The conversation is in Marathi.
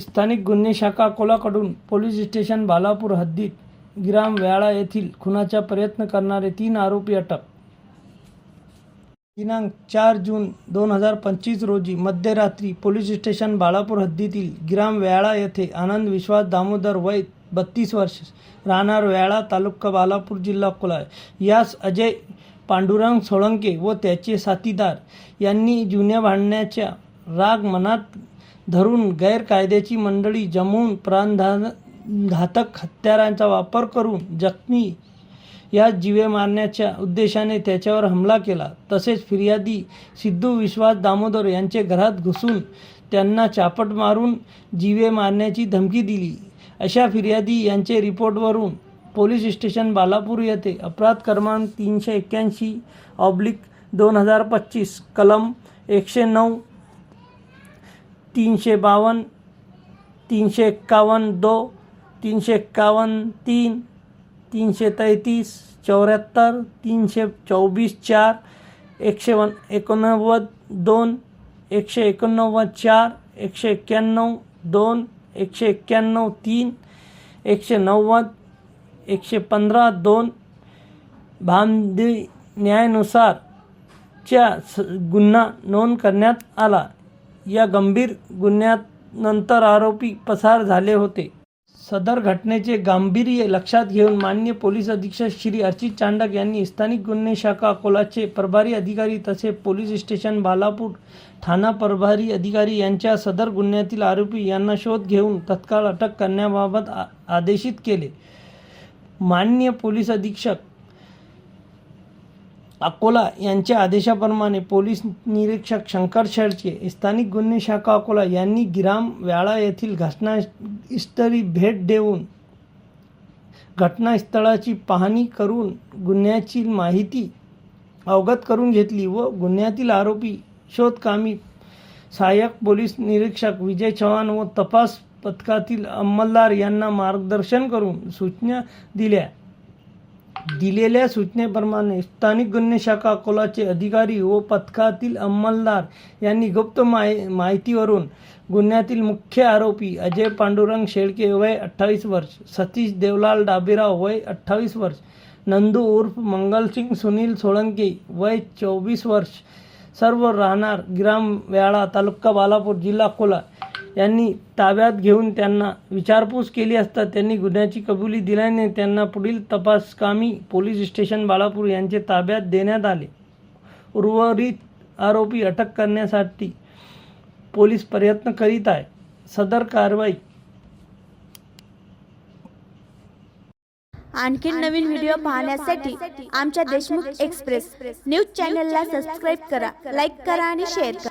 स्थानिक गुन्हे शाखा अकोलाकडून पोलीस स्टेशन बालापूर हद्दीत ग्राम व्याळा येथील खुनाचा प्रयत्न करणारे तीन आरोपी अटक. दिनांक चार जून दोन हजार पंचवीस रोजी मध्यरात्री पोलीस स्टेशन बाळापूर हद्दीतील ग्राम व्याळा येथे आनंद विश्वास दामोदर वय बत्तीस वर्ष राहणार व्याळा तालुका बालापूर जिल्हा अकोला यास अजय पांडुरंग सोळंके व त्याचे साथीदार यांनी जुन्या भांडण्याच्या राग मनात धरून गैरकायद्याची मंडळी जमवून प्राणधान घातक हत्यारांचा वापर करून जखमी या जीवे मारण्याच्या उद्देशाने त्याच्यावर हमला केला. तसेच फिर्यादी सिद्धू विश्वास दामोदर यांचे घरात घुसून त्यांना चापट मारून जीवे मारण्याची धमकी दिली. अशा फिर्यादी यांचे रिपोर्टवरून पोलीस स्टेशन बालापूर येथे अपराध क्रमांक तीनशे एक्क्याऐंशी ऑब्लिक दोन हजार पच्चीस कलम एकशे नऊ तीनशे बावन्न तीनशे एक्कावन्न दो तीनशे एक्कावन्न तीन तीनशे तेहतीस चौऱ्याहत्तर तीनशे चोवीस चार एकशे वन एकोणनव्वद दोन एकशे एकोणनव्वद चार एकशे एक्क्याण्णव दोन एकशे एक्क्याण्णव तीन एकशे नव्वद एकशे पंधरा दोन. भामदी न्यायानुसार च्या स गुन्हा नोंद करण्यात आला. या गंभीर गुन्ह्यानंतर आरोपी पसार झाले होते. सदर घटनेचे गांभीर्य लक्षात घेऊन मान्य पोलीस अधीक्षक श्री अर्चित चांडक यांनी स्थानिक गुन्हे शाखा अकोलाचे प्रभारी अधिकारी तसे पोलीस स्टेशन बालापूर ठाणा प्रभारी अधिकारी यांच्या सदर गुन्ह्यातील आरोपी यांना शोध घेऊन तत्काळ अटक करण्याबाबत आ- आदेशित केले. मान्य पोलीस अधीक्षक अकोला यांच्या आदेशाप्रमाणे पोलीस निरीक्षक शंकर शेळके स्थानिक गुन्हे शाखा अकोला यांनी गिराम व्याळा येथील घटनास्थळी भेट देऊन घटनास्थळाची पाहणी करून गुन्ह्याची माहिती अवगत करून घेतली व गुन्ह्यातील आरोपी शोधकामी सहाय्यक पोलीस निरीक्षक विजय चव्हाण व तपास पथकातील अंमलदार यांना मार्गदर्शन करून सूचना दिल्या. दिलेल्या सूचनेप्रमाणे स्थानिक गुन्हे शाखा अकोलाचे अधिकारी व पथकातील अंमलदार यांनी गुप्त माहि माहितीवरून गुन्ह्यातील मुख्य आरोपी अजय पांडुरंग शेळके वय अठ्ठावीस वर्ष सतीश देवलाल डाबीराव वय अठ्ठावीस वर्ष नंदू उर्फ मंगलसिंग सुनील सोळंके वय चोवीस वर्ष सर्व राहणार ग्राम व्याळा तालुका बालापूर जिल्हा अकोला यांनी ताब्यात घेऊन त्यांना विचारपूस केली असता त्यांनी गुन्ह्याची कबुली दिल्याने त्यांना पुढील तपासकामी पोलीस स्टेशन बाळापूर यांचे ताब्यात देण्यात आले. उर्वरित आरोपी अटक करण्यासाठी पोलीस प्रयत्न करीत आहे. सदर कारवाई. आणखी नवीन व्हिडिओ पाहण्यासाठी आमच्या देशमुख एक्सप्रेस. न्यूज चॅनलला सबस्क्राईब करा लाईक करा आणि शेअर करा.